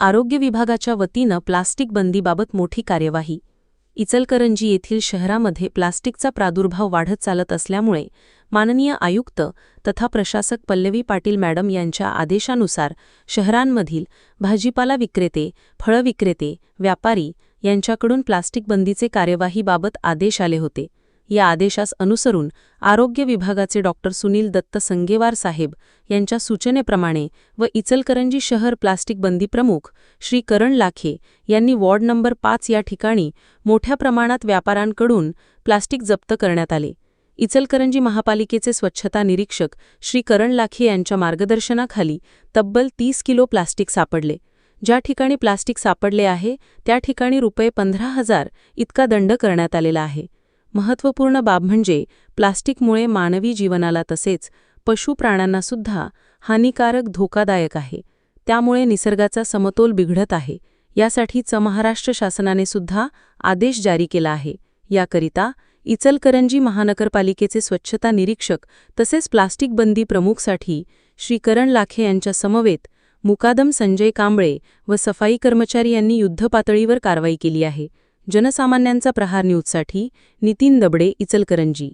आरोग्य विभागाच्या वतीनं प्लास्टिक बंदीबाबत मोठी कार्यवाही. इचलकरंजी येथील शहरामध्ये प्लास्टिकचा प्रादुर्भाव वाढत चालत असल्यामुळे माननीय आयुक्त तथा प्रशासक पल्लवी पाटील मॅडम यांच्या आदेशानुसार शहरांमधील भाजीपाला विक्रेते फळविक्रेते व्यापारी यांच्याकडून प्लास्टिक बंदीचे कार्यवाहीबाबत आदेश आले होते. या आदेशास अनुसरून आरोग्य विभागाचे डॉक्टर सुनील दत्त संगेवार साहेब यांच्या सूचनेप्रमाणे व इचलकरंजी शहर प्लास्टिक बंदी प्रमुख श्री करण लाखे यांनी वॉर्ड नंबर पाच या ठिकाणी मोठ्या प्रमाणात व्यापाऱ्यांकडून प्लास्टिक जप्त करण्यात आले. इचलकरंजी महापालिकेचे स्वच्छता निरीक्षक श्री करण लाखे यांच्या मार्गदर्शनाखाली तब्बल तीस किलो प्लास्टिक सापडले. ज्या ठिकाणी प्लास्टिक सापडले आहे त्या ठिकाणी रुपये पंधरा हजार इतका दंड करण्यात आलेला आहे. महत्त्वपूर्ण बाब म्हणजे प्लास्टिकमुळे मानवी जीवनाला तसेच पशुप्राण्यांनासुद्धा हानिकारक धोकादायक आहे. त्यामुळे निसर्गाचा समतोल बिघडत आहे. यासाठीच महाराष्ट्र शासनाने सुद्धा आदेश जारी केला आहे. याकरिता इचलकरंजी महानगरपालिकेचे स्वच्छता निरीक्षक तसेच प्लास्टिक बंदी प्रमुखसाठी श्री करण लाखे यांच्या समवेत मुकादम संजय कांबळे व सफाई कर्मचारी यांनी युद्धपातळीवर कारवाई केली आहे. जनसामान्यांचा प्रहार न्यूजसाठी नितीन दबडे इचलकरंजी.